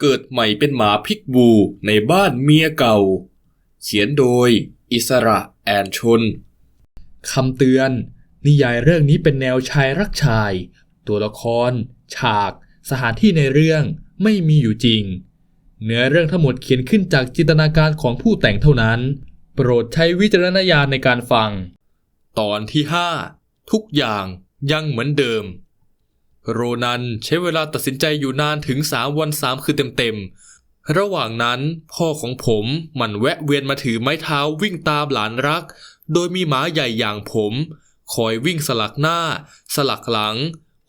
เกิดใหม่เป็นหมาพิกบูในบ้านเมียเก่า เขียนโดย อิสระแอนชน คำเตือน นิยายเรื่องนี้เป็นแนวชายรักชาย ตัวละคร ฉาก สถานที่ในเรื่องไม่มีอยู่จริง เนื้อเรื่องทั้งหมดเขียนขึ้นจากจินตนาการของผู้แต่งเท่านั้น โปรดใช้วิจารณญาณในการฟัง ตอนที่ 5 ทุกอย่างยังเหมือนเดิม โรนันใช้เวลาตัดสินใจอยู่นานถึง 3 วัน 3 คืนเต็มๆ ระหว่างนั้นพ่อของผมมันแวะเวียนมาถือไม้เท้าวิ่งตามหลานรัก โดยมีหมาใหญ่อย่างผม คอยวิ่งสลักหน้า สลักหลัง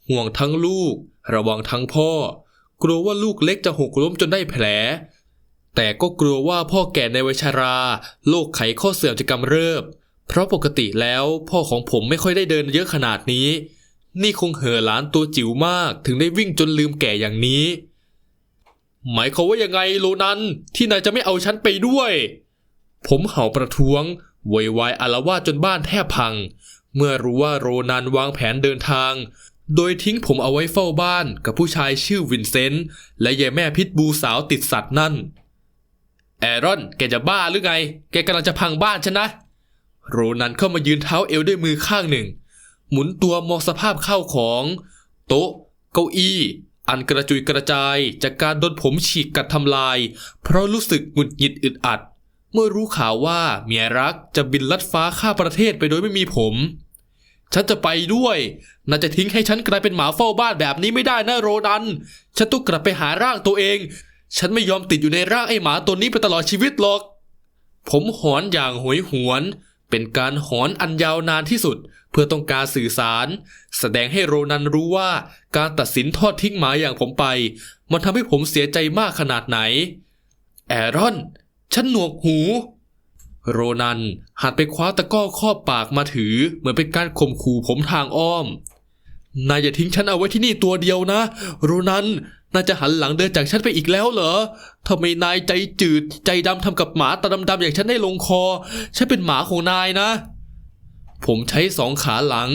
ห่วงทั้งลูก ระวังทั้งพ่อ กลัวว่าลูกเล็กจะหกล้มจนได้แผล แต่ก็กลัวว่าพ่อแก่ในวัยชราโรคไขข้อเสื่อมจะกำเริบ เพราะปกติแล้วพ่อของผมไม่ค่อยได้เดินเยอะขนาดนี้ นี่คงเห่อหลานตัวจิ๋วมากถึงได้วิ่งจนลืมแก่อย่างนี้ หมายความว่ายังไงโลนันที่นายจะไม่เอาฉันไปด้วย ผมเห่าประท้วงโวยวายอารวาจนบ้านแทบพัง เมื่อรู้ว่าโรนันวางแผนเดินทาง โดยทิ้งผมเอาไว้เฝ้าบ้านกับผู้ชายชื่อวินเซนต์และยายแม่พิษบูสาวติดสัตว์นั่น แอรอน แกจะบ้าหรือไง แกกำลังจะพังบ้านฉันนะ โรนันเข้ามายืนเท้าเอวด้วยมือข้างหนึ่ง หมุนตัวมองสภาพข้าวของ โต๊ะ เก้าอี้ อันกระจุยกระจาย จากการโดนผมฉีกกัดทำลาย เพราะรู้สึกหงุดหงิดอึดอัด เมื่อรู้ข่าวว่าเมียรักจะบินลัดฟ้าข้าประเทศไปโดยไม่มีผม ฉันจะไปด้วยน่าจะทิ้งให้ฉันกลายเป็นหมาเฝ้าบ้านแบบนี้ไม่ได้นะโรนัน ฉันต้องกลับไปหาร่างตัวเอง ฉันไม่ยอมติดอยู่ในร่างไอ้หมาตัวนี้ไปตลอดชีวิตหรอก ผมหอนอย่างโหยหวน เป็นการหอนอันยาวนานที่สุด เพื่อต้องการสื่อสาร แสดงให้โรนันรู้ว่าการตัดสินทอดทิ้งหมาอย่างผมไป มันทำให้ผมเสียใจมากขนาดไหน แอรอน ฉันหนวกหู โรนันหันไปคว้าตะก้อครอบปากมาถือ เหมือนเป็นการข่มขู่ผมทางอ้อมนายอย่าทิ้งฉันเอาไว้ที่นี่ตัวเดียวนะ โรนัน นายจะหันหลังเดินจากฉันไปอีกแล้วเหรอทำไมนายใจจืดใจดำทำกับหมาตาดำๆอย่างฉันได้ลงคอ ฉันเป็นหมาของนายนะ ผมใช้สองขาหลัง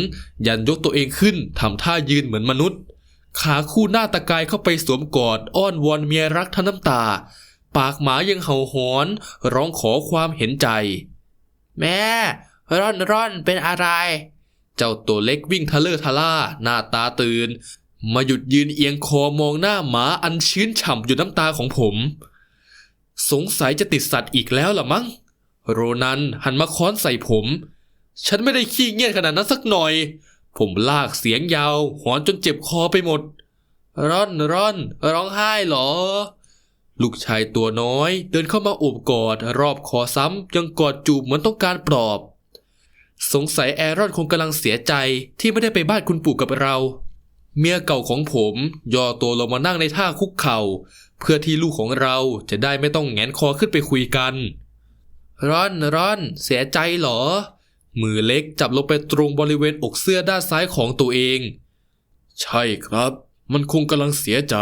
ยันยกตัวเองขึ้นทำท่ายืนเหมือนมนุษย์ ขาคู่หน้าตะกายเข้าไปสวมกอดอ้อนวอนเมียรักทั้งน้ำตา ปากหมายังเห่าหอน ร้องขอความเห็นใจ แม่ ร่อนร่อนเป็นอะไร เจ้าตัวเล็กวิ่งทะเลอทะล่าหน้าตาตื่น มาหยุดยืนเอียงคอมองหน้าหมาอันชื้นฉ่ำอยู่น้ำตาของผม สงสัยจะติดสัตว์อีกแล้วล่ะมั้ง โรนันหันมาค้อนใส่ผม ฉันไม่ได้ขี้เงียจขนาดนั้นสักหน่อย ผมลากเสียงยาวหอนจนเจ็บคอไปหมด ร่อนร่อนร้องไห้เหรอ ลูกชายตัวน้อยเดินเข้ามาโอบกอด รอบคอซ้ำยังกอดจูบเหมือนต้องการปลอบ สงสัยแอรอนคงกำลังเสียใจที่ไม่ได้ไปบ้านคุณปู่กับเรา เมียเก่าของผมย่อตัวลงมานั่งในท่าคุกเข่า เพื่อที่ลูกของเราจะได้ไม่ต้องแงนคอขึ้นไปคุยกันร่อนร่อนเสียใจเหรอ มือเล็กจับลงไปตรงบริเวณอกเสื้อด้านซ้ายของตัวเอง ใช่ครับ มันคงกำลังเสียใจ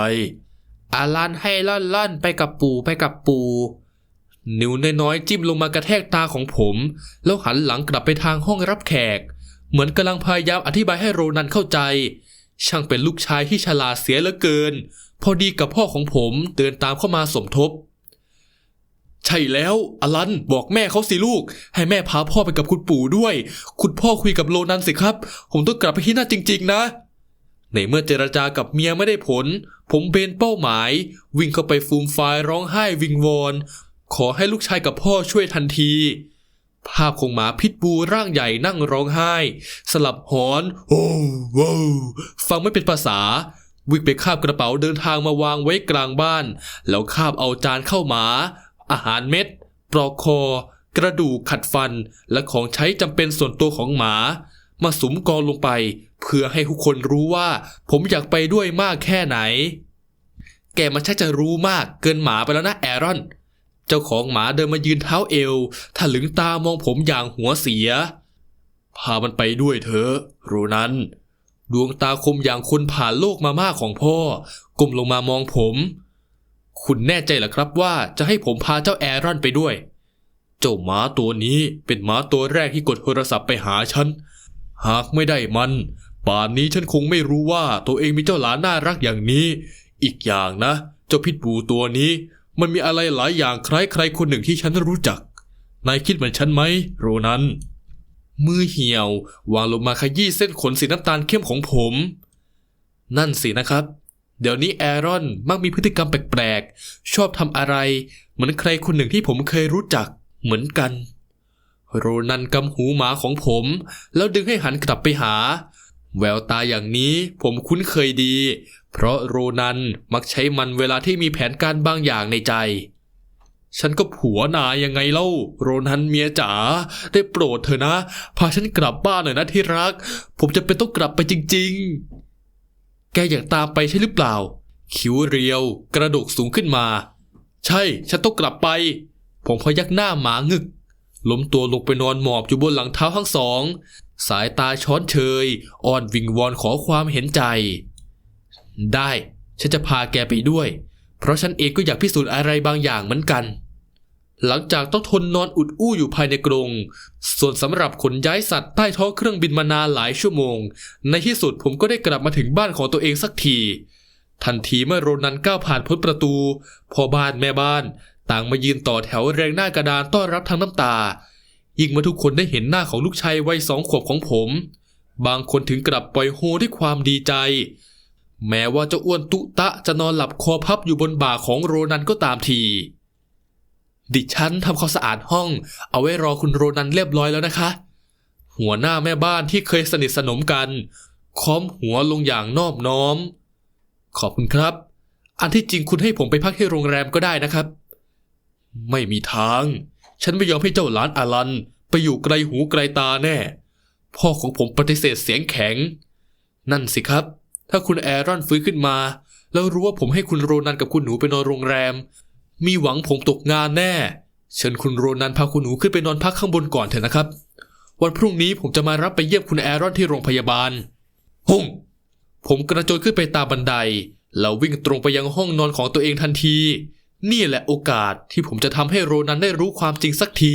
อาลันให้ล่อนล่อนไปกับปู่ไปกับปู่นิ้วน้อยๆจิ้มลงมากระแทกตาของผม แล้วหันหลังกลับไปทางห้องรับแขก เหมือนกำลังพยายามอธิบายให้โรนันเข้าใจ ช่างเป็นลูกชายที่ฉลาดเสียเหลือเกิน พอดีกับพ่อของผมเดินตามเข้ามาสมทบ ใช่แล้วอลันบอกแม่เขาสิลูก ให้แม่พาพ่อไปกับคุณปู่ด้วย คุณพ่อคุยกับโรนันสิครับ ผมต้องกลับไปที่นั่นจริง ๆ นะ ในเมื่อเจรจากับเมียไม่ได้ผล ผมเบนเป้าหมาย วิ่งเข้าไปฟูมฟายร้องไห้วิงวอนขอให้ลูกชายกับพ่อช่วยทันที ภาพของหมาพิษบูร่างใหญ่นั่งร้องไห้ สลับหอนโอ้ว้ฟังไม่เป็นภาษา วิ่งไปคาบกระเป๋าเดินทางมาวางไว้กลางบ้าน แล้วคาบเอาจานเข้าหมา อาหารเม็ด ปลอกคอ กระดูกขัดฟัน และของใช้จำเป็นส่วนตัวของหมา มาสุมกองลงไป เพื่อให้ทุกคนรู้ว่า ผมอยากไปด้วยมากแค่ไหน แกมันชักจะรู้มากเกินหมาไปแล้วนะแอรอน จ้าของหมาเดินมายืนเท้าเอวถลึงตามองผมอย่างหัวเสีย พามันไปด้วยเถอะโรนันดวงตาคมอย่างคนผ่านโลกมามากของพ่อก้มลงมามองผม คุณแน่ใจหรอครับว่าจะให้ผมพาเจ้าแอรอนไปด้วย เจ้าหมาตัวนี้เป็นหมาตัวแรกที่กดโทรศัพท์ไปหาฉัน หากไม่ได้มัน ป่านนี้ฉันคงไม่รู้ว่าตัวเองมีเจ้าหลานน่ารักอย่างนี้ อีกอย่างนะ เจ้าพิษบูตัวนี้ มันมีอะไรหลายอย่างคล้ายใครคนหนึ่งที่ฉันรู้จัก นายคิดเหมือนฉันไหมโรนันมือเหี่ยววางลงมาขยี้เส้นขนสีน้ำตาลเข้มของผม นั่นสินะครับ เดี๋ยวนี้แอรอนมักมีพฤติกรรมแปลกๆ ชอบทำอะไร เหมือนใครคนหนึ่งที่ผมเคยรู้จักเหมือนกัน โรนันกำหูหมาของผม แล้วดึงให้หันกลับไปหา แววตาอย่างนี้ผมคุ้นเคยดี เพราะโรนันมักใช้มันเวลาที่มีแผนการบางอย่างในใจ ฉันก็ผัวนายยังไงเล่า โรนันเมียจ๋าได้โปรดเถอะนะ พาฉันกลับบ้านหน่อยนะที่รัก ผมจะเป็นต้องกลับไปจริง ๆ แกอยากตามไปใช่หรือเปล่า คิ้วเรียว กระดกสูงขึ้นมา ใช่ ฉันต้องกลับไป ผมพยักหน้าหมางึก ล้มตัวลงไปนอนหมอบอยู่บนหลังเท้าทั้งสอง สายตาช้อนเชย อ่อนวิงวอนขอความเห็นใจ ได้ ฉันจะพาแกไปด้วย เพราะฉันเองก็อยากพิสูจน์อะไรบางอย่างเหมือนกัน หลังจากต้องทนนอนอุดอู้อยู่ภายในกรง ส่วนสำหรับขนย้ายสัตว์ใต้ท้องเครื่องบินมานานหลายชั่วโมง ในที่สุดผมก็ได้กลับมาถึงบ้านของตัวเองสักที ทันทีเมื่อโรนันก้าวผ่านพ้นประตูพ่อบ้านแม่บ้าน ต่างมายืนต่อแถวแรงหน้ากระดานต้อนรับทั้งน้ำตายิ่งเมื่อทุกคนได้เห็นหน้าของลูกชายวัยสองขวบของผม บางคนถึงกลับปล่อยโฮด้วยความดีใจ แม้ว่าเจ้าอ้วนตุตะจะนอนหลับคอพับอยู่บนบ่าของโรนันก็ตามที ดิฉันทำความสะอาดห้อง เอาไว้รอคุณโรนันเรียบร้อยแล้วนะคะ หัวหน้าแม่บ้านที่เคยสนิทสนมกัน ค้อมหัวลงอย่างนอบน้อม ขอบคุณครับ อันที่จริงคุณให้ผมไปพักที่โรงแรมก็ได้นะครับ ไม่มีทาง ฉันไม่ยอมให้เจ้าหลานอลัน ไปอยู่ไกลหูไกลตาแน่ พ่อของผมปฏิเสธเสียงแข็ง นั่นสิครับ ถ้าคุณแอรอนฟื้นขึ้นมา แล้วรู้ว่าผมให้คุณโรนันกับคุณหนูไปนอนโรงแรม มีหวังผมตกงานแน่ เชิญคุณโรนันพาคุณหนูขึ้นไปนอนพักข้างบนก่อนเถอะนะครับ วันพรุ่งนี้ผมจะมารับไปเยี่ยมคุณแอรอนที่โรงพยาบาลห้องผมกระโจนขึ้นไปตามบันได แล้ววิ่งตรงไปยังห้องนอนของตัวเองทันที นี่แหละโอกาสที่ผมจะทำให้โรนันได้รู้ความจริงสักที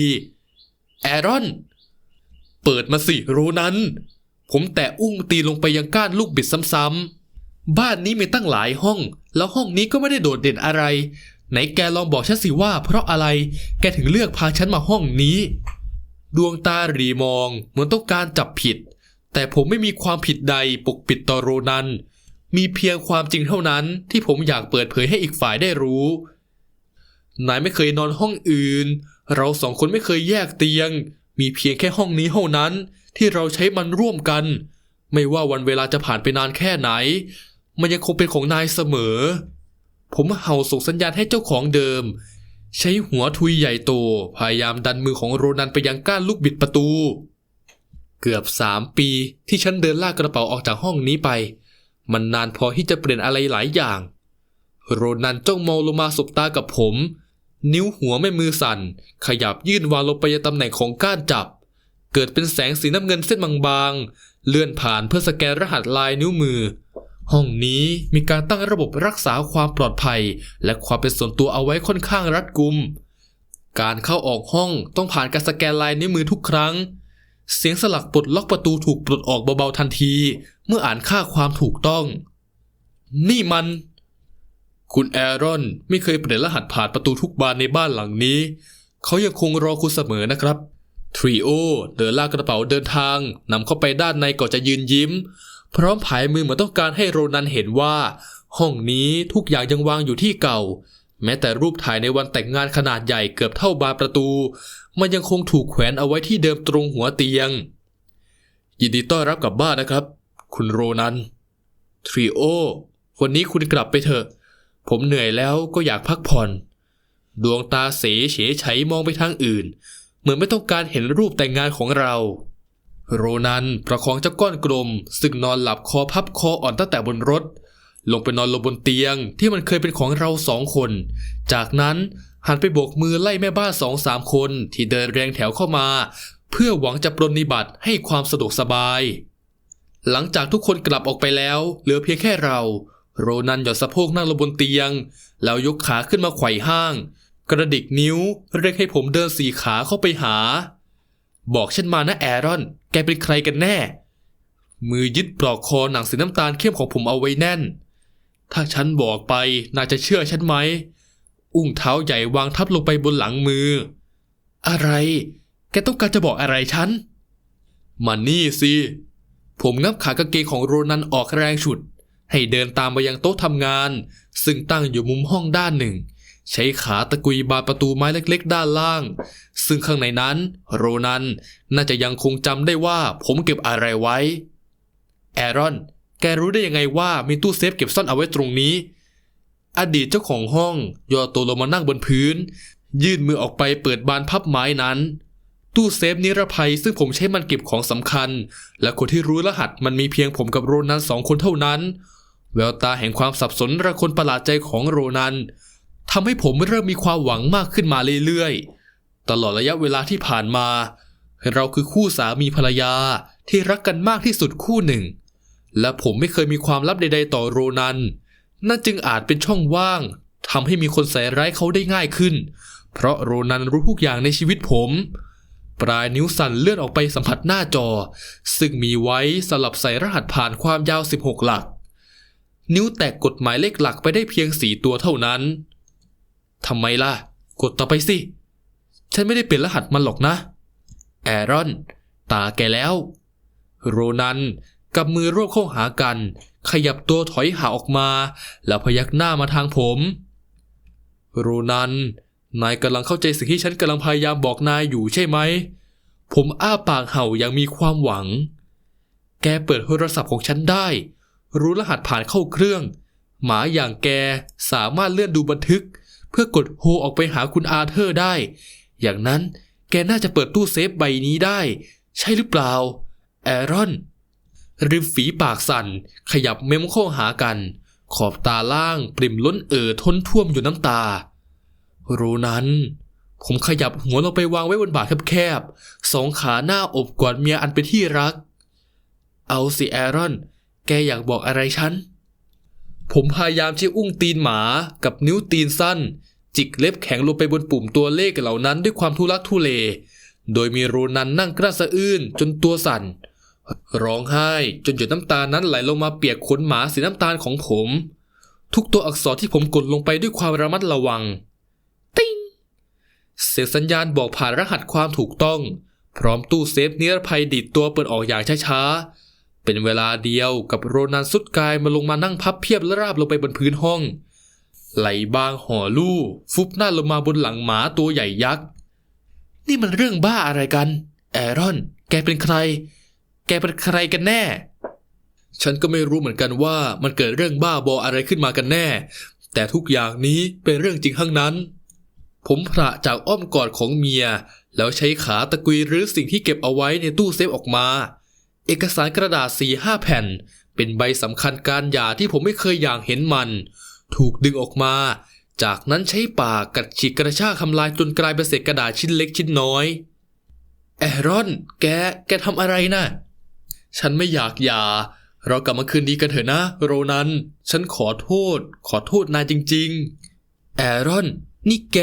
แอรอน เปิดมาสิโรนัน ผมแตะอุ้งตีลงไปยังก้านลูกบิดซ้ำๆ บ้านนี้มีตั้งหลายห้อง แล้วห้องนี้ก็ไม่ได้โดดเด่นอะไร ไหนแกลองบอกฉันสิว่า เพราะอะไรแกถึงเลือกพาฉันมาห้องนี้ ดวงตาหรีมองเหมือนต้องการจับผิด แต่ผมไม่มีความผิดใดปกปิดต่อโรนัน มีเพียงความจริงเท่านั้นที่ผมอยากเปิดเผยให้อีกฝ่ายได้รู้ นายไม่เคยนอนห้องอื่น เราสองคนไม่เคยแยกเตียง มีเพียงแค่ห้องนี้เท่านั้น ที่เราใช้มันร่วมกัน ไม่ว่าวันเวลาจะผ่านไปนานแค่ไหน มันยังคงเป็นของนายเสมอ ผมเห่าส่งสัญญาณให้เจ้าของเดิม ใช้หัวทุยใหญ่โต พยายามดันมือของโรนันไปยังก้านลูกบิดประตู เกือบสามปีที่ฉันเดินลากกระเป๋าออกจากห้องนี้ไป มันนานพอที่จะเปลี่ยนอะไรหลายอย่าง โรนันจ้องมองลงมาสบตากับผม นิ้วหัวแม่มือสั่น ขยับยื่นวางลงไปยังตำแหน่งของก้านจับ เกิดเป็นแสงสีน้ำเงินเส้นบางๆ เลื่อนผ่านเพื่อสแกนรหัสลายนิ้วมือ ห้องนี้มีการตั้งระบบรักษาความปลอดภัย และความเป็นส่วนตัวเอาไว้ค่อนข้างรัดกุม การเข้าออกห้องต้องผ่านการสแกนลายนิ้วมือทุกครั้ง เสียงสลักปลดล็อกประตูถูกปลดออกเบาๆทันที เมื่ออ่านค่าความถูกต้อง นี่มัน คุณแอรอนไม่เคยเปลี่ยนรหัสผ่านประตูทุกบานในบ้านหลังนี้ เขายังคงรอคุณเสมอนะครับ ทริโอเดินลากกระเป๋าเดินทางนำเข้าไปด้านในก่อนจะยืนยิ้ม พร้อมผายมือเหมือนต้องการให้โรนันเห็นว่า ห้องนี้ทุกอย่างยังวางอยู่ที่เก่า แม้แต่รูปถ่ายในวันแต่งงานขนาดใหญ่เกือบเท่าบานประตู มันยังคงถูกแขวนเอาไว้ที่เดิมตรงหัวเตียง ยินดีต้อนรับกลับบ้านนะครับ คุณโรนันทริโอวันนี้คุณกลับไปเถอะ ผมเหนื่อยแล้วก็อยากพักผ่อน ดวงตาเสเฉยไฉมองไปทางอื่น มือนไม่ต้องการเห็นรูปแต่งงานของเรา โรนันประคองเจ้าก้อนกลม ซึ่งนอนหลับคอพับคออ่อนตั้งแต่บนรถ ลงไปนอนลงบนเตียงที่มันเคยเป็นของเราสองคน จากนั้นหันไปโบกมือไล่แม่บ้านสองสามคนที่เดินแรงแถวเข้ามา เพื่อหวังจะปรนนิบัติให้ความสะดวกสบาย หลังจากทุกคนกลับออกไปแล้ว เหลือเพียงแค่เรา โรนันหย่อนสะโพกนั่งลงบนเตียง แล้วยกขาขึ้นมาไขว่ห้าง กระดิกนิ้วเรียกให้ผมเดินสี่ขาเข้าไปหา บอกฉันมานะแอรอน แกเป็นใครกันแน่ มือยึดปลอกคอหนังสีน้ำตาลเข้มของผมเอาไว้แน่น ถ้าฉันบอกไปนายจะเชื่อฉันไหม อุ้งเท้าใหญ่วางทับลงไปบนหลังมือ อะไร แกต้องการจะบอกอะไรฉันมานี่สิผมงับขากางเกงของโรนันออกแรงฉุด ให้เดินตามไปยังโต๊ะทำงาน ซึ่งตั้งอยู่มุมห้องด้านหนึ่ง ใช้ขาตะกุยบานประตูไม้เล็กๆ ด้านล่าง ซึ่งข้างในนั้น โรนันน่าจะยังคงจำได้ว่าผมเก็บอะไรไว้ แอรอน แกรู้ได้ยังไงว่ามีตู้เซฟเก็บซ่อนเอาไว้ตรงนี้ อดีตเจ้าของห้องย่อตัวลงมานั่งบนพื้น ยื่นมือออกไปเปิดบานพับไม้นั้น ตู้เซฟนิรภัยซึ่งผมใช้มันเก็บของสำคัญ และคนที่รู้รหัสมันมีเพียงผมกับโรนันสองคนเท่านั้น แววตาแห่งความสับสนระคนประหลาดใจของโรนัน ทำให้ผมเริ่มมีความหวังมากขึ้นมาเรื่อยๆ ตลอดระยะเวลาที่ผ่านมา เราคือคู่สามีภรรยาที่รักกันมากที่สุดคู่หนึ่ง และผมไม่เคยมีความลับใด ๆ ต่อโรนัน นั่นจึงอาจเป็นช่องว่างทำให้มีคนใส่ร้ายเขาได้ง่ายขึ้น เพราะโรนันรู้ทุกอย่างในชีวิตผม ปลายนิ้วสั่นเลื่อนออกไปสัมผัสหน้าจอ ซึ่งมีไว้สลับใส่รหัสผ่านความยาว 16 หลัก นิ้วแตกกดหมายเลขหลักไปได้เพียงสี่ตัวเท่านั้น ทำไมล่ะ กดต่อไปสิ ฉันไม่ได้เปลี่ยนรหัสมันหรอกนะ แอรอน ตาแกแล้ว โรนันกับมือรวบเข้าหากัน ขยับตัวถอยห่างออกมา แล้วพยักหน้ามาทางผม โรนัน นายกำลังเข้าใจสิ่งที่ฉันกำลังพยายามบอกนายอยู่ใช่ไหม ผมอ้าปากเห่าอย่างมีความหวัง แกเปิดโทรศัพท์ของฉันได้ รู้รหัสผ่านเข้าเครื่อง หมาอย่างแกสามารถเลื่อนดูบันทึก พื่อกดโฮออกไปหาคุณอาเธอร์ได้ อย่างนั้นแกน่าจะเปิดตู้เซฟใบนี้ได้ ใช่หรือเปล่า แอรอน ริมฝีปากสั่น ขยับเม้มเข้าหากัน ขอบตาล่างปริมล้นเอ่อท้นท่วมอยู่น้ำตา รู้นั้น ผมขยับหัวลงไปวางไว้บนบ่าแคบๆสองขาหน้าอบกอดเมียอันเป็นที่รัก เอาสิแอรอน แกอยากบอกอะไรฉันผมพยายามใช้อุ้งตีนหมากับนิ้วตีนสั้น จิกเล็บแข็งลงไปบนปุ่มตัวเลขเหล่านั้นด้วยความทุลักทุเล โดยมีโรนันนั่งกระสะอื้นจนตัวสั่น ร้องไห้จนหยดน้ำตานั้นไหลลงมาเปียกขนหมาสีน้ำตาลของผม ทุกตัวอักษรที่ผมกดลงไปด้วยความระมัดระวัง ติ้งเสียงสัญญาณบอกผ่านรหัสความถูกต้อง พร้อมตู้เซฟนิรภัยดีดตัวเปิดออกอย่างช้าๆเป็นเวลาเดียวกับโรนันสุดกายมาลงมานั่งพับเพียบและราบลงไปบนพื้นห้อง ไหลบางห่อลู่ฟุบหน้าลงมาบนหลังหมาตัวใหญ่ยักษ์ นี่มันเรื่องบ้าอะไรกัน แอรอน แกเป็นใคร แกเป็นใครกันแน่ ฉันก็ไม่รู้เหมือนกันว่ามันเกิดเรื่องบ้าบออะไรขึ้นมากันแน่ แต่ทุกอย่างนี้เป็นเรื่องจริงทั้งนั้น ผมพระจากอ้อมกอดของเมีย แล้วใช้ขาตะกุยหรือสิ่งที่เก็บเอาไว้ในตู้เซฟออกมา เอกสารกระดาษสี่ห้าแผ่น เป็นใบสำคัญการหย่าที่ผมไม่เคยอย่างเห็นมัน ถูกดึงออกมา จากนั้นใช้ปากกัดฉีกกระชากทำลายจนกลายเป็นเศษกระดาษชิ้นเล็กชิ้นน้อย แอรอน แก แกทำอะไรนะ่ะ ฉันไม่อยากหย่า เรากลับมาคืนดีกันเถอะนะ โรนัน ฉันขอโทษ ขอโทษนายจริง ๆ แอรอน นี่แก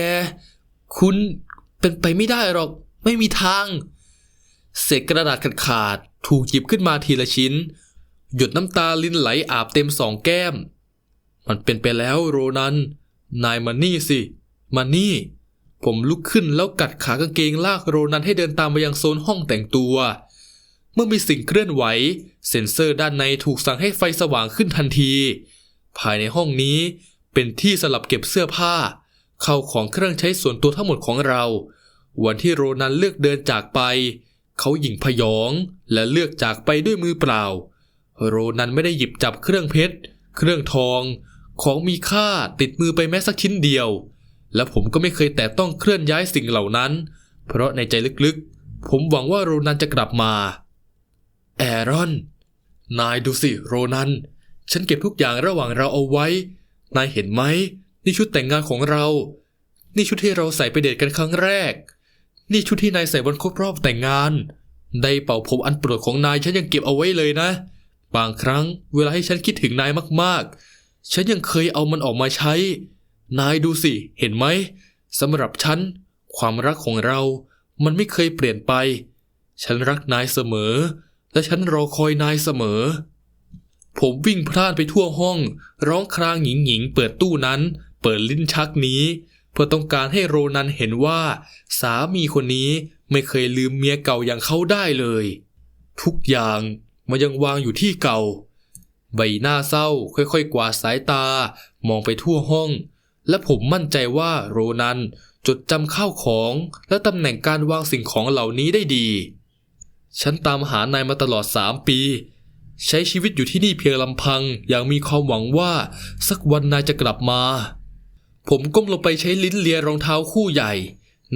คุณเป็นไปไม่ได้หรอก ไม่มีทาง เศษกระดาษขาดๆถูกหยิบขึ้นมาทีละชิ้น หยดน้ำตาลินไหลอาบเต็มสองแก้ม มันเป็นไปแล้วโรนัน นายมานี่สิ มานี่ ผมลุกขึ้นแล้วกัดขากางเกงลากโรนันให้เดินตามไปยังโซนห้องแต่งตัว เมื่อมีสิ่งเคลื่อนไหว เซ็นเซอร์ด้านในถูกสั่งให้ไฟสว่างขึ้นทันที ภายในห้องนี้เป็นที่สลับเก็บเสื้อผ้า เข้าของเครื่องใช้ส่วนตัวทั้งหมดของเรา วันที่โรนันเลือกเดินจากไป เขาหยิ่งพยองและเลือกจากไปด้วยมือเปล่า โรนันไม่ได้หยิบจับเครื่องเพชร เครื่องทอง ของมีค่าติดมือไปแม้สักชิ้นเดียว และผมก็ไม่เคยแตะต้องเคลื่อนย้ายสิ่งเหล่านั้น เพราะในใจลึกๆ ผมหวังว่าโรนันจะกลับมา แอรอน นายดูสิโรนัน ฉันเก็บทุกอย่างระหว่างเราเอาไว้ นายเห็นไหม นี่ชุดแต่งงานของเรา นี่ชุดที่เราใส่ไปเดทกันครั้งแรก นี่ชุดที่นายใส่วันครบรอบแต่งงานได้เป่าผมอันโปรดของนายฉันยังเก็บเอาไว้เลยนะ บางครั้งเวลาให้ฉันคิดถึงนายมากๆ ฉันยังเคยเอามันออกมาใช้ นายดูสิ เห็นไหมสำหรับฉัน ความรักของเรา มันไม่เคยเปลี่ยนไป ฉันรักนายเสมอ และฉันรอคอยนายเสมอ ผมวิ่งพลาดไปทั่วห้อง ร้องครางหญิงหญิงเปิดตู้นั้น เปิดลิ้นชักนี้ เพื่อต้องการให้โรนันเห็นว่า สามีคนนี้ไม่เคยลืมเมียเก่าอย่างเขาได้เลย ทุกอย่างมันยังวางอยู่ที่เก่า ใบหน้าเศร้าค่อยๆ กวาดสายตา มองไปทั่วห้อง และผมมั่นใจว่าโรนันจดจำข้าวของและตำแหน่งการวางสิ่งของเหล่านี้ได้ดี ฉันตามหานายมาตลอดสามปี ใช้ชีวิตอยู่ที่นี่เพียงลำพังอย่างมีความหวังว่า สักวันนายจะกลับมา ผมก้มลงไปใช้ลิ้นเลียรองเท้าคู่ใหญ่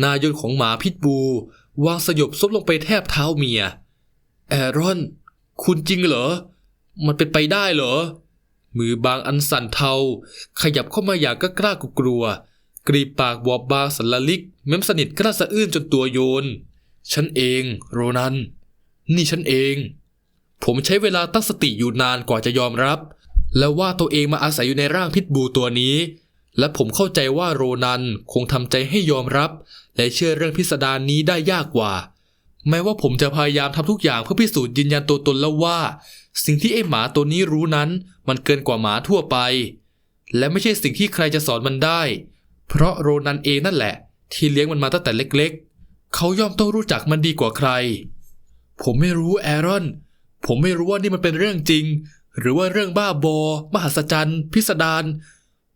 นายนของหมาพิษบู วางสยบซบลงไปแทบเท้าเมีย แอรอน คุณจริงเหรอ มันเป็นไปได้เหรอ มือบางอันสั่นเทา ขยับเข้ามาอย่างก็กล้ากลัว กรีบปากบอบบางสันละลิก เม้มสนิทกระสะอื้นจนตัวโยน ฉันเอง โรนัน นี่ฉันเอง ผมใช้เวลาตั้งสติอยู่นานกว่าจะยอมรับ และว่าตัวเองมาอาศัยอยู่ในร่างพิษบูตัวนี้ และผมเข้าใจว่าโรนันคงทำใจให้ยอมรับ และเชื่อเรื่องพิสดารนี้ได้ยากกว่า แม้ว่าผมจะพยายามทำทุกอย่างเพื่อพิสูจน์ยืนยันตัวตนแล้วว่า สิ่งที่ไอ้หมาตัวนี้รู้นั้น มันเกินกว่าหมาทั่วไป และไม่ใช่สิ่งที่ใครจะสอนมันได้ เพราะโรนันเองนั่นแหละ ที่เลี้ยงมันมาตั้งแต่เล็กๆ เขาย่อมต้องรู้จักมันดีกว่าใคร ผมไม่รู้แอรอน ผมไม่รู้ว่านี่มันเป็นเรื่องจริง หรือว่าเรื่องบ้าบอ มหัศจรรย์พิสดาร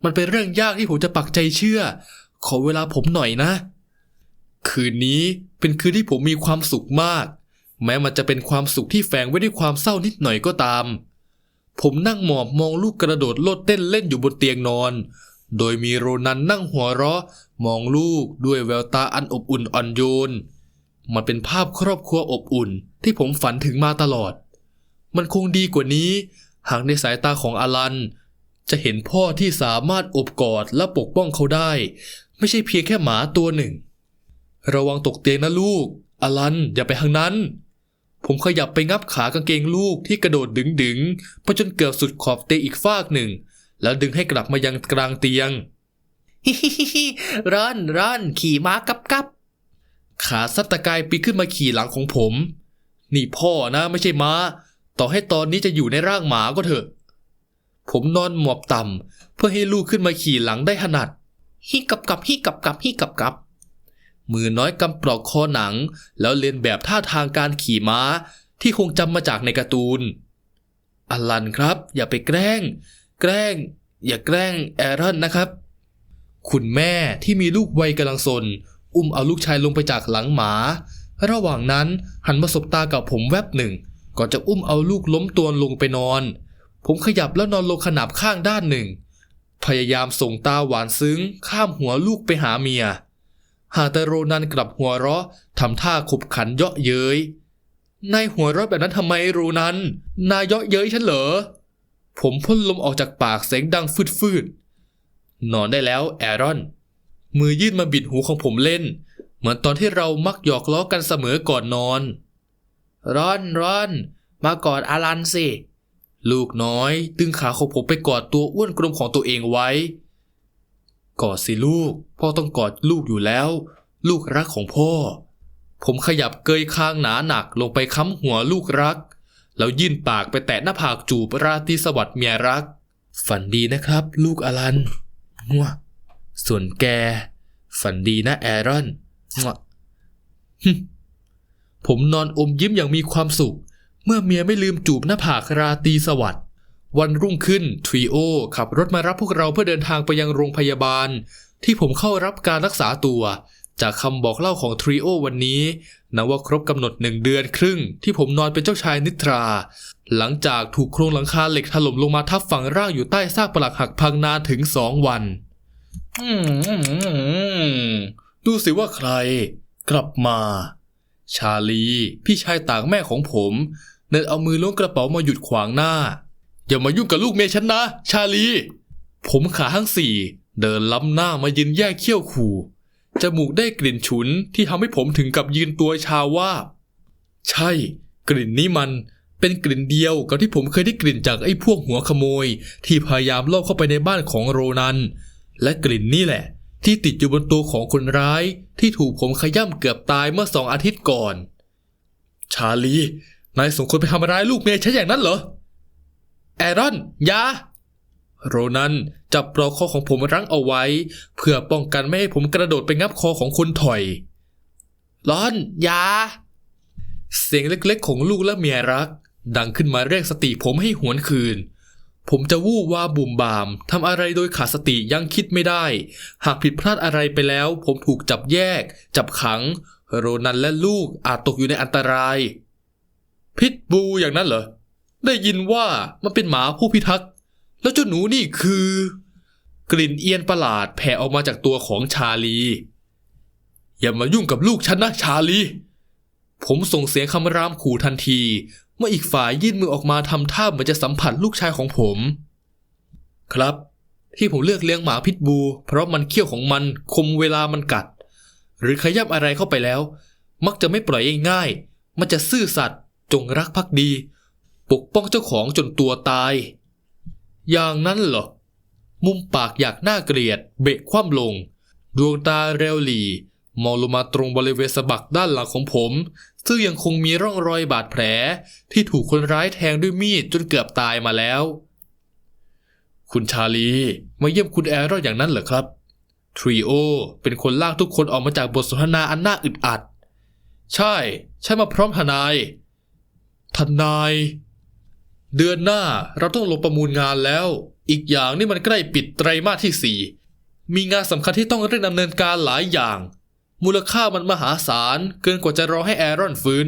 มันเป็นเรื่องยากที่ผมจะปักใจเชื่อ ขอเวลาผมหน่อยนะ คืนนี้เป็นคืนที่ผมมีความสุขมาก แม้มันจะเป็นความสุขที่แฝงไว้ด้วยความเศร้านิดหน่อยก็ตาม ผมนั่งหมอบมองลูกกระโดดโลดเต้นเล่นอยู่บนเตียงนอน โดยมีโรนันนั่งหัวเราะ มองลูกด้วยแววตาอันอบอุ่นอ่อนโยน มันเป็นภาพครอบครัวอบอุ่นที่ผมฝันถึงมาตลอด มันคงดีกว่านี้ หากในสายตาของอลัน จะเห็นพ่อที่สามารถอบกอดและปกป้องเขาได้ ไม่ใช่เพียงแค่หมาตัวหนึ่ง ระวังตกเตียงนะลูก อลันอย่าไปทางนั้น ผมขยับไปงับขากางเกงลูกที่กระโดดดึงดึงๆไปจนเกือบสุดขอบเตียงอีกฟากหนึ่ง แล้วดึงให้กลับมายังกลางเตียงฮิฮิฮิฮิร้อนร้อนขี่ม้ากับกับขาสัตตะกายปีนขึ้นมาขี่หลังของผม นี่พ่อนะไม่ใช่ม้า ต่อให้ตอนนี้จะอยู่ในร่างหมาก็เถอะ ผมนอนหมอบต่ำเพื่อให้ลูกขึ้นมาขี่หลังได้ถนัดฮิกับกับฮิกับกับฮิกับกับ มือน้อยกำปลอกคอหนัง แล้วเลียนแบบท่าทางการขี่ม้า ที่คงจำมาจากในการ์ตูน อลันครับ อย่าไปแกล้ง แกล้ง อย่าแกล้งแอรอนนะครับ คุณแม่ที่มีลูกวัยกำลังสน อุ้มเอาลูกชายลงไปจากหลังหมา ระหว่างนั้นหันมาสบตากับผมแวบหนึ่ง ก่อนจะอุ้มเอาลูกล้มตัวลงไปนอน ผมขยับแล้วนอนลงขนาบข้างด้านหนึ่ง พยายามส่งตาหวานซึ้ง ข้ามหัวลูกไปหาเมีย หากแต่โรนันกลับหัวเราะทำท่าขบขันเยาะเย้ยนายหัวเราะแบบนั้นทำไมโรนันนายเยาะเย้ยฉันเหรอ ผมพ่นลมออกจากปากเสียงดังฟืดฟืดๆนอนได้แล้วแอรอน มือยื่นมาบิดหูของผมเล่น เหมือนตอนที่เรามักหยอกล้อกันเสมอก่อนนอนร้อนร้อน มากอดอารันสิ ลูกน้อยดึงขาของผมไปกอดตัวอ้วนกลมของตัวเองไว้ กอดสิลูก พ่อต้องกอดลูกอยู่แล้ว ลูกรักของพ่อ ผมขยับเกยคางหนาหนักลงไปค้ำหัวลูกรัก แล้วยื่นปากไปแตะหน้าผากจูบราตรีสวัสดิ์เมียรัก ฝันดีนะครับ ลูกอลันงัวส่วนแก ฝันดีนะแอรอนงัวผมนอนอมยิ้มอย่างมีความสุข เมื่อเมียไม่ลืมจูบหน้าผากราตรีสวัสดิ์ วันรุ่งขึ้นทรีโอขับรถมารับพวกเราเพื่อเดินทางไปยังโรงพยาบาล ที่ผมเข้ารับการรักษาตัว จากคำบอกเล่าของทรีโอวันนี้นับว่าครบกำหนดหนึ่งเดือนครึ่ง ที่ผมนอนเป็นเจ้าชายนิทรา หลังจากถูกโครงหลังคาเหล็กถล่มลงมาทับฝังร่างอยู่ใต้ซากปลักหักพังนานถึงสองวันดูสิว่าใคร กลับมา ชาลี พี่ชายต่างแม่ของผม เดินเอามือล้วงกระเป๋ามาหยุดขวางหน้า อย่ามายุ่งกับลูกเมียฉันนะ ชาลี ผมขาทั้งสี่ เดินล้ำหน้ามายืนแยกเขี้ยวขู่จมูกได้กลิ่นฉุนที่ทำให้ผมถึงกับยืนตัวชาว่าใช่ กลิ่นนี้มันเป็นกลิ่นเดียวกับที่ผมเคยได้กลิ่นจากไอ้พวกหัวขโมย ที่พยายามลอบเข้าไปในบ้านของโรนัน และกลิ่นนี่แหละ ที่ติดอยู่บนตัวของคนร้าย ที่ถูกผมขย่ำเกือบตายเมื่อสองอาทิตย์ก่อน ชาลี นายส่งคนไปทำร้ายลูกเมียฉันอย่างนั้นเหรอ แอรอนอยาโรนันจับปลอกคอของผมรั้งเอาไว้ เพื่อป้องกันไม่ให้ผมกระโดดไปงับคอของคนถอยรอนอยาเสียงเล็กๆ ของลูกและเมียรัก ดังขึ้นมาเรียกสติผมให้หวนคืน ผมจะวูบว่าบุ่มบามทำอะไรโดยขาดสติยังคิดไม่ได้ หากผิดพลาดอะไรไปแล้ว ผมถูกจับแยก จับขัง โรนันและลูกอาจตกอยู่ในอันตราย พิษบูอย่างนั้นเหรอ ได้ยินว่ามันเป็นหมาผู้พิทักษ์ แล้วเจ้าหนูนี่คือ กลิ่นเอียนประหลาดแผ่ออกมาจากตัวของชาลี อย่ามายุ่งกับลูกฉันนะชาลี ผมส่งเสียงคำรามขู่ทันที เมื่ออีกฝ่ายยื่นมือออกมาทำท่าเหมือนจะสัมผัสลูกชายของผม ครับ ที่ผมเลือกเลี้ยงหมาพิษบู เพราะมันเขี้ยวของมันคมเวลามันกัด หรือขยับอะไรเข้าไปแล้ว มักจะไม่ปล่อยง่ายๆมันจะซื่อสัตย์จงรักภักดี ปกป้องเจ้าของจนตัวตาย อย่างนั้นเหรอ มุมปากอยากหน่าเกลียด เบะคว่ำลง ดวงตาเรวหลีมองลงมาตรงบริเวณสะบักด้านหลังของผม ซึ่งยังคงมีร่องรอยบาดแผล ที่ถูกคนร้ายแทงด้วยมีดจนเกือบตายมาแล้ว คุณชาลีมาเยี่ยมคุณแอรอนอย่างนั้นเหรอครับทรีโอเป็นคนลากทุกคนออกมาจากบทสนทนาอันน่าอึดอัด ใช่ ใช่มาพร้อมทนาย ทนาย เดือนหน้าเราต้องลงประมูลงานแล้ว อีกอย่างนี่มันใกล้ปิดไตรมาสที่สี่มีงานสำคัญที่ต้องเร่งดำเนินการหลายอย่าง มูลค่ามันมหาศาล เกินกว่าจะรอให้แอรอนฟื้น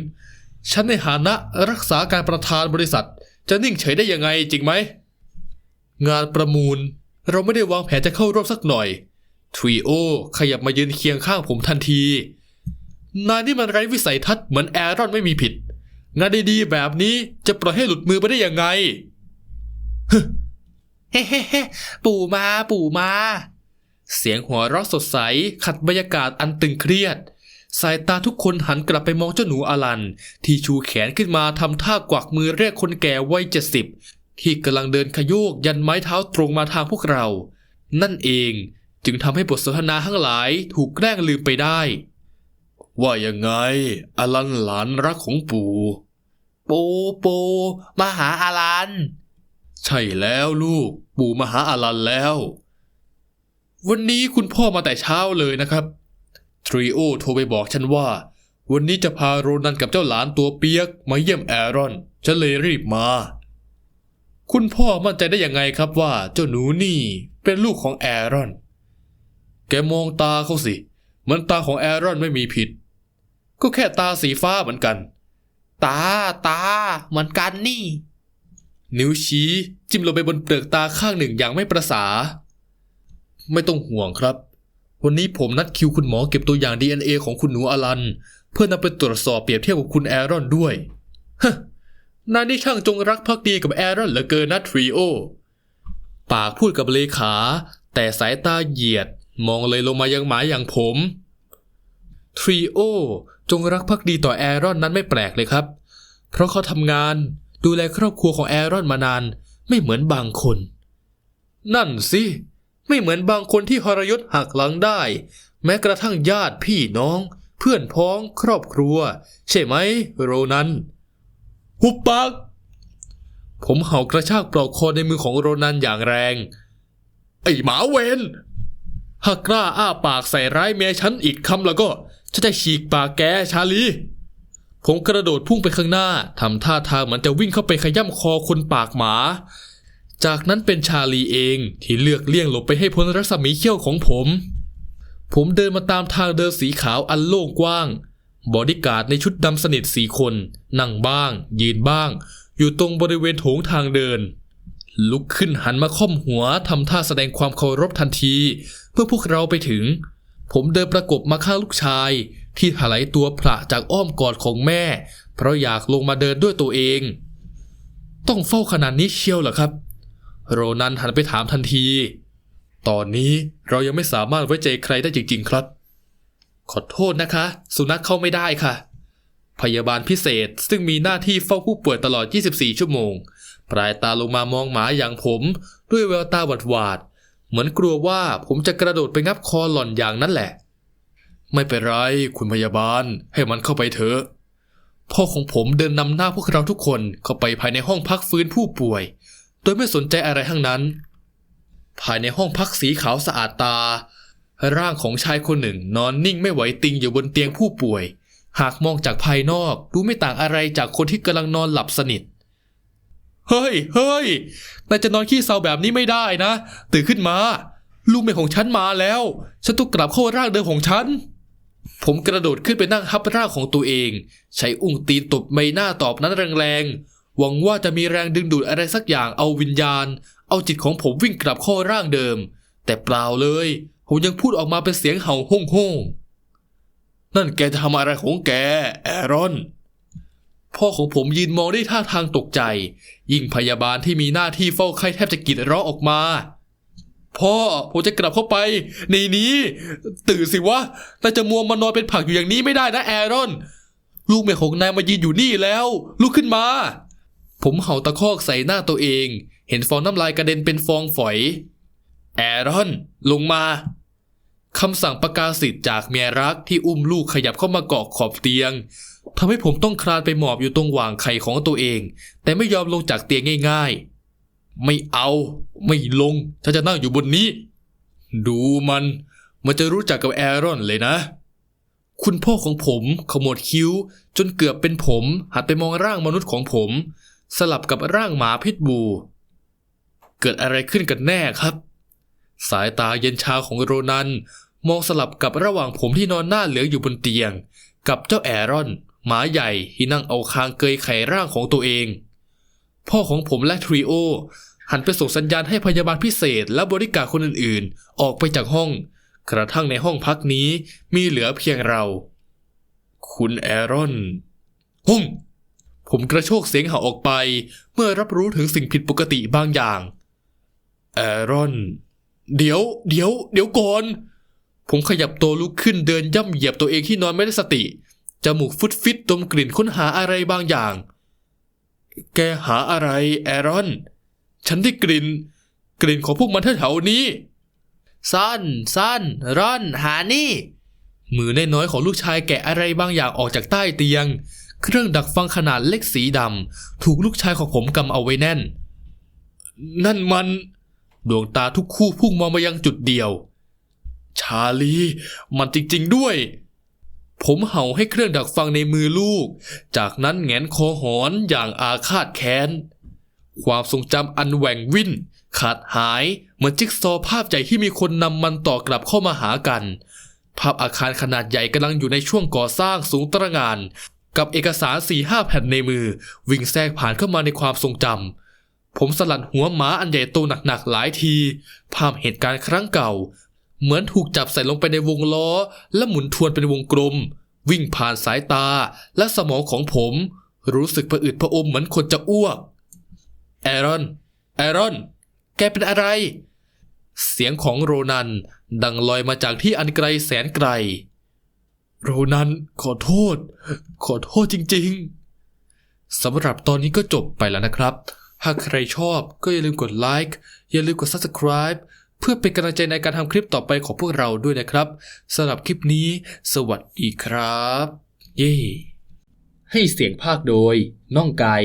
ฉันในฐานะรักษาการประธานบริษัท จะนิ่งเฉยได้ยังไงจริงไหม งานประมูล เราไม่ได้วางแผนจะเข้าร่วมสักหน่อยทรีโอขยับมายืนเคียงข้างผมทันที นายนี่มันไร้วิสัยทัศน์เหมือนแอรอนไม่มีผิด งานดีๆแบบนี้จะปล่อยให้หลุดมือไปได้ยังไงเฮ้เฮ้เฮ้ปู่มาปู่มา เสียงหัวเราะสดใส ขัดบรรยากาศอันตึงเครียด สายตาทุกคนหันกลับไปมองเจ้าหนูอลัน ที่ชูแขนขึ้นมาทำท่ากวักมือเรียกคนแก่วัยเจ็ดสิบที่กำลังเดินขยโยกยันไม้เท้าตรงมาทางพวกเรา นั่นเองจึงทำให้บทสนทนาทั้งหลายถูกแกล้งลืมไปได้ ว่ายังไง อลันหลานรักของปู่ปู่ปู่มาหาอารัน ใช่แล้วลูก ปู่มาหาอาลันแล้ว วันนี้คุณพ่อมาแต่เช้าเลยนะครับทรีโอโทรไปบอกฉันว่า วันนี้จะพาโรนันกับเจ้าหลานตัวเปียก มาเยี่ยมแอรอน ฉันเลยรีบมา คุณพ่อมั่นใจได้ยังไงครับว่าเจ้าหนูนี่เป็นลูกของแอรอน แกมองตาเขาสิมือนตาของแอรอนไม่มีผิด ก็แค่ตาสีฟ้าเหมือนกัน ตาตา เหมือนกันนี่ นิ้วชี้จิ้มลงไปบนเปลือกตาข้างหนึ่งอย่างไม่ประสา ไม่ต้องห่วงครับ วันนี้ผมนัดคิวคุณหมอเก็บตัวอย่าง DNA ของคุณหนูอลัน เพื่อนำไปตรวจสอบเปรียบเทียบกับคุณแอรอนด้วยฮะนายนี่ช่างจงรักภักดีกับแอรอนเหลือเกินนะทรีโอ ปากพูดกับเลขา แต่สายตาเหยียดมองเลยลงมายังหมายอย่างผม ทรีโอ จงรักภักดีต่อแอรอนนั้นไม่แปลกเลยครับ เพราะเขาทำงานดูแลครอบครัวของแอรอนมานานไม่เหมือนบางคน นั่นสิไม่เหมือนบางคนที่หรยศหักหลังได้ แม้กระทั่งญาติพี่น้อง เพื่อนพ้องครอบครัว ใช่ไหม โรนันหุบปากผมเห่ากระชากปลอกคอในมือของโรนันอย่างแรง ไอ้หมาเวนหากกล้าอ้าปากใส่ร้ายเมียฉันอีกคำแล้วก็ ฉันจะฉีกปากแกชาลี ผมกระโดดพุ่งไปข้างหน้าทำท่าทางเหมือนจะวิ่งเข้าไปขย่ำคอคนปากหมา จากนั้นเป็นชาลีเองที่เลือกเลี่ยงหลบไปให้พ้นรัศมีเขี้ยวของผม ผมเดินมาตามทางเดินสีขาวอันโล่งกว้าง บอดี้การ์ดในชุดดำสนิทสี่คน นั่งบ้าง ยืนบ้าง อยู่ตรงบริเวณโถงทางเดินลุกขึ้นหันมาค่อมหัวทำท่าแสดงความเคารพทันที เพื่อพวกเราไปถึง ผมเดินประกบมาข้างลูกชาย ที่ถลายตัวพระจากอ้อมกอดของแม่ เพราะอยากลงมาเดินด้วยตัวเอง ต้องเฝ้าขนาดนี้เชียวเหรอครับ โรนันหันไปถามทันที ตอนนี้เรายังไม่สามารถไว้ใจใครได้จริง ๆ ครับ ขอโทษนะคะ สุนัขเข้าไม่ได้ค่ะ พยาบาลพิเศษซึ่งมีหน้าที่เฝ้าผู้ป่วยตลอด 24 ชั่วโมงปลายตาลงมามองหมาอย่างผม ด้วยแววตาหวาดหวาด เหมือนกลัวว่าผมจะกระโดดไปงับคอหล่อนอย่างนั้นแหละ ไม่เป็นไรคุณพยาบาลให้มันเข้าไปเถอะ พ่อของผมเดินนำหน้าพวกเราทุกคนเข้าไปภายในห้องพักฟื้นผู้ป่วย โดยไม่สนใจอะไรทั้งนั้น ภายในห้องพักสีขาวสะอาดตา ร่างของชายคนหนึ่งนอนนิ่งไม่ไหวติงอยู่บนเตียงผู้ป่วย หากมองจากภายนอกดูไม่ต่างอะไรจากคนที่กำลังนอนหลับสนิท เฮ้ย เฮ้ยนายจะนอนขี้เศร้าแบบนี้ไม่ได้นะ ตื่นขึ้นมา ลูกแม่ของฉันมาแล้ว ฉันต้องกลับเข้าร่างเดิมของฉัน ผมกระโดดขึ้นไปนั่งทับร่างของตัวเอง ใช้อุ้งตีนตบใบหน้าตอบนั้นแรงๆ หวังว่าจะมีแรงดึงดูดอะไรสักอย่างเอาวิญญาณ เอาจิตของผมวิ่งกลับเข้าร่างเดิม แต่เปล่าเลย ผมยังพูดออกมาเป็นเสียงเห่าห้งห้งๆนั่นแกจะทำอะไรของแก แอรอน พ่อของผมยืนมองด้วยท่าทางตกใจ ยิ่งพยาบาลที่มีหน้าที่เฝ้าไข้แทบจะกรีดร้องออกมา พ่อผมจะกลับเข้าไป ในนี้ ตื่นสิวะนายจะมัวมานอนเป็นผักอยู่อย่างนี้ไม่ได้นะแอรอน ลูกแม่ของนายมายืนอยู่นี่แล้ว ลุกขึ้นมา ผมเห่าตะคอกใส่หน้าตัวเอง เห็นฟองน้ำลายกระเด็นเป็นฟองฝอย แอรอน ลงมา คำสั่งประกาศสิทธิ์จากเมียรักที่อุ้มลูกขยับเข้ามาเกาะขอบเตียงทำให้ผมต้องคลานไปหมอบอยู่ตรงหว่างไข่ของตัวเอง แต่ไม่ยอมลงจากเตียงง่าย ๆ ไม่เอา ไม่ลงฉันจะนั่งอยู่บนนี้ ดูมัน มันจะรู้จักกับแอรอนเลยนะ คุณพ่อของผมขมวดคิ้ว จนเกือบเป็นผม หันไปมองร่างมนุษย์ของผม สลับกับร่างหมาพิษบู เกิดอะไรขึ้นกันแน่ครับ สายตาเย็นชาของโรนัน มองสลับกับระหว่างผมที่นอนหน้าเหลืองอยู่บนเตียง กับเจ้าแอรอน หมาใหญ่ที่นั่งเอาคางเกยไขร่างของตัวเอง พ่อของผมและทริโอหันไปส่งสัญญาณให้พยาบาลพิเศษและบริการคนอื่นๆ ออกไปจากห้อง กระทั่งในห้องพักนี้มีเหลือเพียงเรา คุณแอรอนหุ่มผมกระโชกเสียงเห่าออกไป เมื่อรับรู้ถึงสิ่งผิดปกติบางอย่าง แอรอน เดี๋ยว เดี๋ยว เดี๋ยวก่อน ผมขยับตัวลุกขึ้นเดินย่ำเหยียบตัวเองที่นอนไม่ได้สติ จมูกฟุดฟิตดมกลิ่นค้นหาอะไรบางอย่าง แกหาอะไรแอรอน ฉันได้กลิ่น กลิ่นของพวกมันแถวๆนี้ซ่อนซ่อนร่อน หานี่ มือน้อยๆของลูกชายแกะอะไรบางอย่างออกจากใต้เตียง เครื่องดักฟังขนาดเล็กสีดำถูกลูกชายของผมกำเอาไว้แน่น นั่นมัน ดวงตาทุกคู่พุ่งมองมายังจุดเดียว ชาลี มันจริงๆด้วย ผมเห่าให้เครื่องดักฟังในมือลูก จากนั้นแงนคอหอนอย่างอาฆาตแค้น ความทรงจำอันแหว่งวิ่น ขาดหายเหมือนจิ๊กซอภาพใหญ่ที่มีคนนำมันต่อกลับเข้ามาหากัน ภาพอาคารขนาดใหญ่กำลังอยู่ในช่วงก่อสร้างสูงตระหงานกับเอกสาร4ีห้าแผ่นในมือ วิ่งแทรกผ่านเข้ามาในความทรงจำผมสลัดหัวหมาอันใหญ่โตหนักๆหลายที ภาพเหตุการณ์ครั้งเก่า เหมือนถูกจับใส่ลงไปในวงล้อ และหมุนทวนเป็นวงกลม วิ่งผ่านสายตาและสมองของผม รู้สึกผะอืดผะอมเหมือนคนจะอ้วกแอรอนแอรอน แกเป็นอะไร เสียงของโรนัน ดังลอยมาจากที่อันไกลแสนไกล โรนันขอโทษ ขอโทษจริง ๆสำหรับตอนนี้ก็จบไปแล้วนะครับ หากใครชอบก็อย่าลืมกดไลค์อย่าลืมกด Subscribe เพื่อเป็นกำลังใจในการทำคลิปต่อไปของพวกเราด้วยนะครับสำหรับคลิปนี้ สวัสดีครับ เย้ให้เสียงภาคโดย น้องไก่